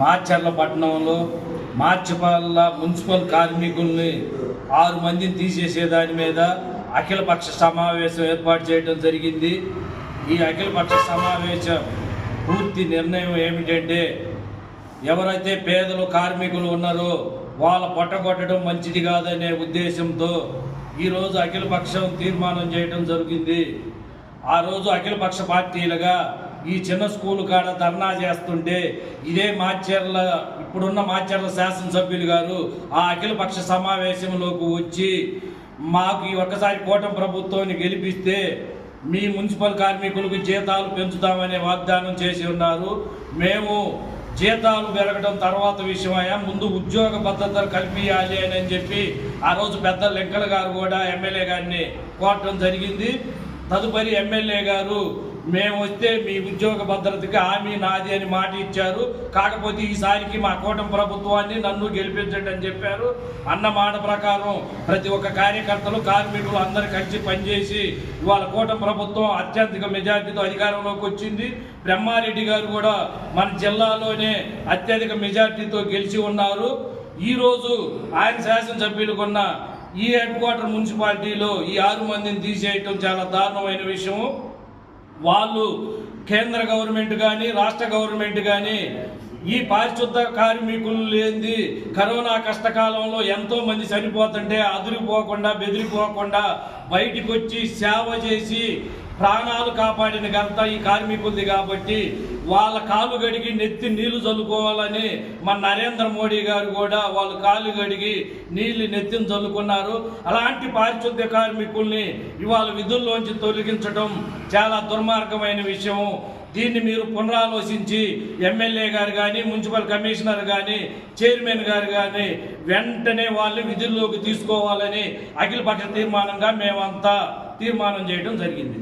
మాచర్ల పట్టణంలో మార్చిపాల మున్సిపల్ కార్మికుల్ని ఆరు మందిని తీసేసే దాని మీద అఖిలపక్ష సమావేశం ఏర్పాటు చేయడం జరిగింది. ఈ అఖిలపక్ష సమావేశం పూర్తి నిర్ణయం ఏమిటంటే ఎవరైతే పేదలు కార్మికులు ఉన్నారో వాళ్ళ పొట్టగొట్టడం మంచిది కాదనే ఉద్దేశంతో ఈరోజు అఖిలపక్షం తీర్మానం చేయడం జరిగింది. ఆ రోజు అఖిలపక్ష పార్టీలుగా ఈ చిన్న స్కూల్ కాడ ధర్నా చేస్తుంటే ఇదే మాచర్ల ఇప్పుడున్న మాచర్ల శాసనసభ్యులు గారు ఆ అఖిలపక్ష సమావేశంలోకి వచ్చి మాకు ఈ ఒక్కసారి కూటమి ప్రభుత్వాన్ని గెలిపిస్తే మీ మున్సిపల్ కార్మికులకు జీతాలు పెంచుతామనే వాగ్దానం చేసి ఉన్నారు. మేము జీతాలు పెరగడం తర్వాత విషయమయ్యా ముందు ఉద్యోగ భద్రతలు కల్పించాలి అని చెప్పి ఆ రోజు పెద్ద లెక్కల గారు కూడా ఎమ్మెల్యే గారిని కోరటం జరిగింది. తదుపరి ఎమ్మెల్యే గారు మేము వస్తే మీ ఉద్యోగ భద్రతకి హామీ నాది అని మాట ఇచ్చారు. కాకపోతే ఈసారికి మా కూటమి ప్రభుత్వాన్ని నన్ను గెలిపించండి అని చెప్పారు. అన్న మాట ప్రకారం ప్రతి ఒక్క కార్యకర్తలు కార్మికులు అందరు కలిసి పనిచేసి ఇవాళ కూటమి ప్రభుత్వం అత్యధిక మెజార్టీతో అధికారంలోకి వచ్చింది. బ్రహ్మారెడ్డి గారు కూడా మన జిల్లాలోనే అత్యధిక మెజార్టీతో గెలిచి ఉన్నారు. ఈరోజు ఆయన శాసనసభ్యులకున్న ఈ హెడ్ క్వార్టర్ మున్సిపాలిటీలో ఈ ఆరు మందిని తీసేయటం చాలా దారుణమైన విషయం వాళ్ళు కేంద్ర గవర్నమెంట్ కానీ రాష్ట్ర గవర్నమెంట్ కానీ ఈ పారిశుద్ధ కార్మికులు లేనిది కరోనా కష్టకాలంలో ఎంతో మంది చనిపోతుంటే అదిరిపోకుండా బెదిరిపోకుండా బయటికి వచ్చి సేవ చేసి ప్రాణాలు కాపాడిన ఘనత ఈ కార్మికులది కాబట్టి వాళ్ళ కాలు గడిగి నెత్తి నీళ్ళు చల్లుకోవాలని మన నరేంద్ర మోడీ గారు కూడా వాళ్ళు కాలు గడిగి నీళ్ళు నెత్తిని చల్లుకున్నారు. అలాంటి పారిశుద్ధ్య కార్మికుల్ని ఇవాళ విధుల్లోంచి తొలగించడం చాలా దుర్మార్గమైన విషయం దీన్ని మీరు పునరాలోచించి ఎమ్మెల్యే గారు కానీ మున్సిపల్ కమిషనర్ కానీ చైర్మన్ గారు కానీ వెంటనే వాళ్ళు విధుల్లోకి తీసుకోవాలని అఖిలపక్ష తీర్మానంగా మేమంతా తీర్మానం చేయడం జరిగింది.